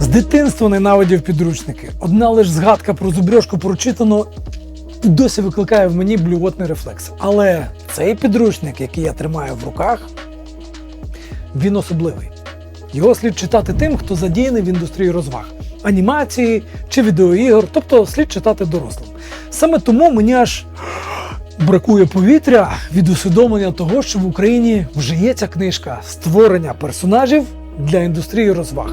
З дитинства ненавидів підручники. Одна лише згадка про зубрьошку прочитано і досі викликає в мені блювотний рефлекс. Але цей підручник, який я тримаю в руках, він особливий. Його слід читати тим, хто задіяний в індустрії розваг, анімації чи відеоігор, тобто слід читати дорослим. Саме тому мені аж бракує повітря від усвідомлення того, що в Україні вже є ця книжка створення персонажів для індустрії розваг.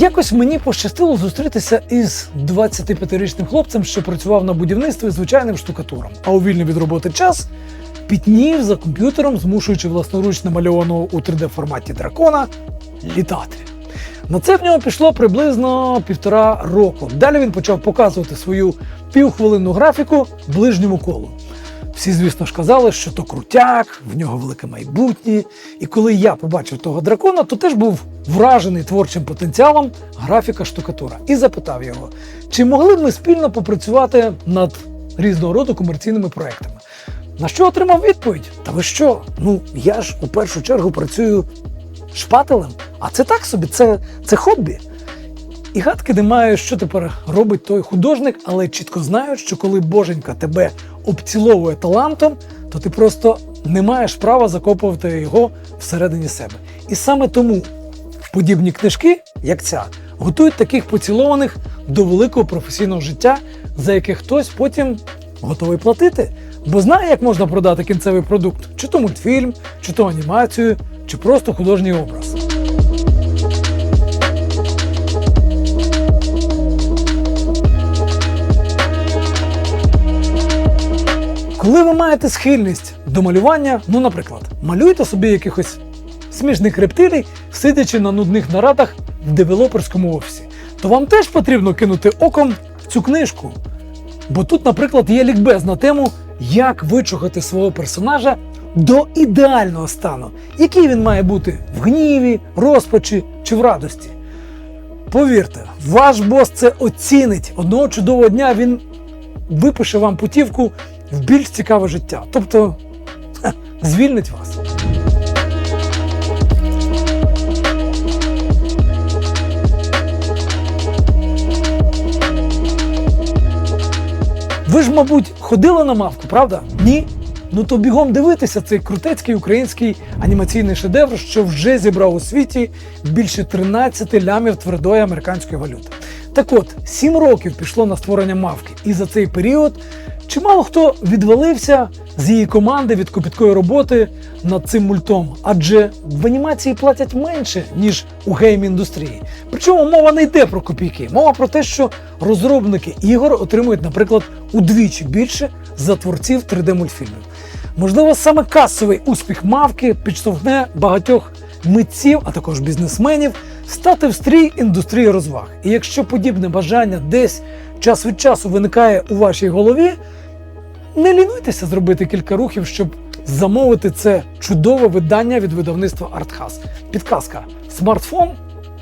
Якось мені пощастило зустрітися із 25-річним хлопцем, що працював на будівництві звичайним штукатуром, а у вільний від роботи час пітнів за комп'ютером, змушуючи власноруч намальованого у 3D форматі дракона літати. На це в нього пішло приблизно півтора року. Далі він почав показувати свою півхвилинну графіку ближньому колу. Всі, звісно ж, казали, що то крутяк, в нього велике майбутнє. І коли я побачив того дракона, то теж був вражений творчим потенціалом графіка штукатура і запитав його, чи могли б ми спільно попрацювати над різного роду комерційними проектами. На що отримав відповідь? Та ви що? Ну я ж у першу чергу працюю шпателем, а це так собі, це, це хобі. І гадки немає, що тепер робить той художник, але чітко знають, що коли боженька тебе обціловує талантом, то ти просто не маєш права закопувати його всередині себе. І саме тому подібні книжки, як ця, готують таких поцілованих до великого професійного життя, за яке хтось потім готовий платити, бо знає, як можна продати кінцевий продукт, чи то мультфільм, чи то анімацію, чи просто художній образ. Коли ви маєте схильність до малювання, ну, наприклад, малюйте собі якихось смішних рептилій, сидячи на нудних нарадах в девелоперському офісі, то вам теж потрібно кинути оком в цю книжку. Бо тут, наприклад, є лікбез на тему, як вичухати свого персонажа до ідеального стану, який він має бути в гніві, розпачі чи в радості. Повірте, ваш бос це оцінить. Одного чудового дня він випише вам путівку в більш цікаве життя. Тобто звільнить вас. Ви ж, мабуть, ходили на мавку, правда? Ні? Ну то бігом дивитися цей крутецький український анімаційний шедевр, що вже зібрав у світі більше 13 лямів твердої американської валюти. Так от, 7 років пішло на створення мавки, і за цей період чимало хто відвалився з її команди від копіткої роботи над цим мультом, адже в анімації платять менше, ніж у гейм-індустрії. Причому мова не йде про копійки, мова про те, що розробники ігор отримують, наприклад, удвічі більше за творців 3D-мультфільмів. Можливо, саме касовий успіх мавки підштовхне багатьох митців, а також бізнесменів, стати в стрій індустрії розваг. І якщо подібне бажання десь час від часу виникає у вашій голові, не лінуйтеся зробити кілька рухів, щоб замовити це чудове видання від видавництва Артхас. Підказка: смартфон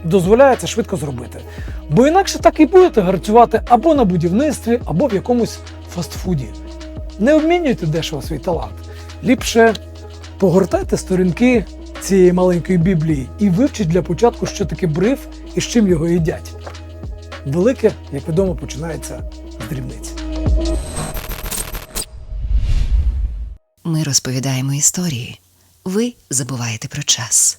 дозволяє це швидко зробити. Бо інакше так і будете гарцювати або на будівництві, або в якомусь фастфуді. Не обмінюйте дешево свій талант. Ліпше погортайте сторінки цієї маленької біблії і вивчіть для початку, що таке бриф і з чим його їдять. Велике, як відомо, починається з дрібниць. Ми розповідаємо історії. Ви забуваєте про час.